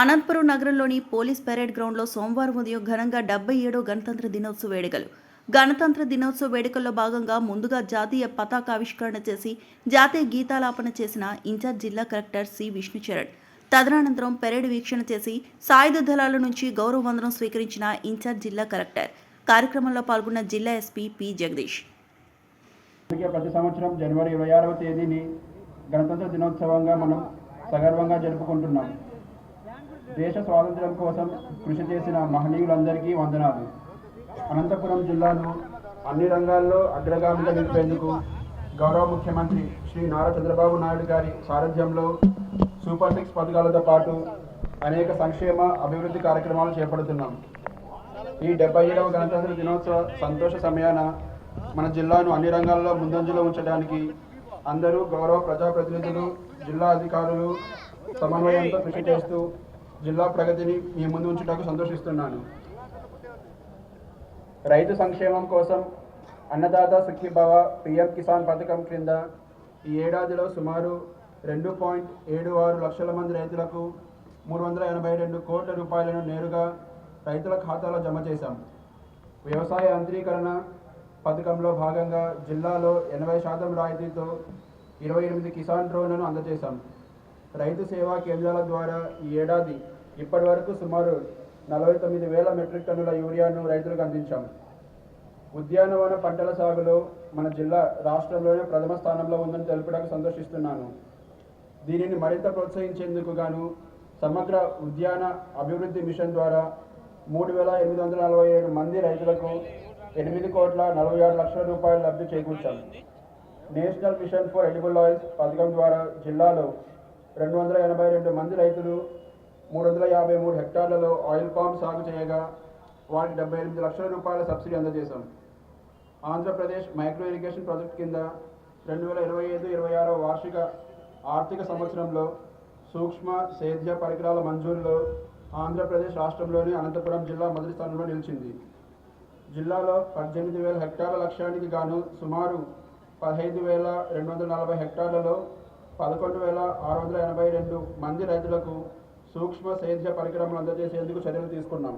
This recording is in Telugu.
అనంతపురం నగరంలోని పోలీస్ పెరేడ్ గ్రౌండ్లో సోమవారం ఉదయం ఘనంగా డెబ్బై ఏడో గణతంత్ర దినోత్సవ వేడుకలు. గణతంత్ర దినోత్సవ వేడుకల్లో భాగంగా ముందుగా జాతీయ పతాకావిష్కరణ చేసి జాతీయ గీతాలాపన చేసిన ఇన్ఛార్జ్ జిల్లా కలెక్టర్ సి. విష్ణుచరణ్. తదనంతరం పెరేడ్ వీక్షణ చేసి సాయుధ దళాల నుంచి గౌరవ వందనం స్వీకరించిన ఇన్ఛార్జ్ జిల్లా కలెక్టర్. కార్యక్రమంలో పాల్గొన్న జిల్లా ఎస్పీ పి. జగదీష్. ప్రతి సంవత్సరం జనవరి ఇరవై ఆరవ తేదీని గణతంత్ర దినోత్సవంగా మనం సగర్వంగా జరుపుకుంటున్నాం. దేశ స్వాతంత్ర్యం కోసం కృషి చేసిన మహనీయులందరికీ వందనాలు. అనంతపురం జిల్లాను అన్ని రంగాల్లో అగ్రగామిగా నిలిపేందుకు గౌరవ ముఖ్యమంత్రి శ్రీ నారా చంద్రబాబు నాయుడు గారి సారథ్యంలో సూపర్ సిక్స్ పథకాలతో పాటు అనేక సంక్షేమ అభివృద్ధి కార్యక్రమాలు చేపడుతున్నాం. ఈ డెబ్బై ఏడవ గణతంత్ర దినోత్సవ సంతోష సమయాన మన జిల్లాను అన్ని రంగాల్లో ముందంజలో ఉంచడానికి అందరూ గౌరవ ప్రజాప్రతినిధులు జిల్లా అధికారులు సమన్వయంతో కృషి చేస్తూ జిల్లా ప్రగతిని మీ ముందు ఉంచుటకు సంతోషిస్తున్నాను. రైతు సంక్షేమం కోసం అన్నదాత సుఖీభవ పిఎం కిసాన్ పథకం క్రింద ఈ ఏడాదిలో సుమారు రెండు పాయింట్ ఏడు ఆరు లక్షల మంది రైతులకు మూడు వందల ఎనభై రెండు కోట్ల రూపాయలను నేరుగా రైతుల ఖాతాలో జమ చేశాం. వ్యవసాయ యాంత్రీకరణ పథకంలో భాగంగా జిల్లాలో ఎనభై శాతం రాయితీతో ఇరవై ఎనిమిది కిసాన్ డ్రోన్లను అందజేశాం. రైతు సేవా కేంద్రాల ద్వారా ఈ ఏడాది ఇప్పటి వరకు సుమారు నలభై తొమ్మిది వేల మెట్రిక్ టన్నుల యూరియాను రైతులకు అందించాం. ఉద్యానవన పంటల సాగులో మన జిల్లా రాష్ట్రంలోనే ప్రథమ స్థానంలో ఉందని తెలుపడానికి సంతోషిస్తున్నాను. దీనిని మరింత ప్రోత్సహించేందుకు గాను సమగ్ర ఉద్యాన అభివృద్ధి మిషన్ ద్వారా మూడు వేల ఎనిమిది వందల నలభై ఏడు మంది రైతులకు ఎనిమిది కోట్ల నలభై ఆరు లక్షల రూపాయలు లబ్ధి చేకూర్చాం. National mission for edible oils పథకం ద్వారా జిల్లాలో రెండు వందల ఎనభై రెండు మంది రైతులు మూడు వందల యాభై మూడు హెక్టార్లలో ఆయిల్ పామ్ సాగు చేయగా వారికి డెబ్బై ఎనిమిది లక్షల రూపాయల సబ్సిడీ అందజేశాం. ఆంధ్రప్రదేశ్ మైక్రో ఇరిగేషన్ ప్రాజెక్ట్ కింద రెండు వేల ఇరవై ఐదు ఇరవై ఆరో వార్షిక ఆర్థిక సంవత్సరంలో సూక్ష్మ సేద్య పరికరాల మంజూరులో ఆంధ్రప్రదేశ్ రాష్ట్రంలోని అనంతపురం జిల్లా మొదటి స్థానంలో నిలిచింది. జిల్లాలో పద్దెనిమిది వేల హెక్టార్ల లక్ష్యానికి గాను సుమారు పదహైదు వేల రెండు వందల నలభై హెక్టార్లలో పదకొండు వేల ఆరు వందల ఎనభై రెండు మంది రైతులకు సూక్ష్మ సేద్య పరికరములు అందజేసేందుకు చర్యలు తీసుకున్నాం.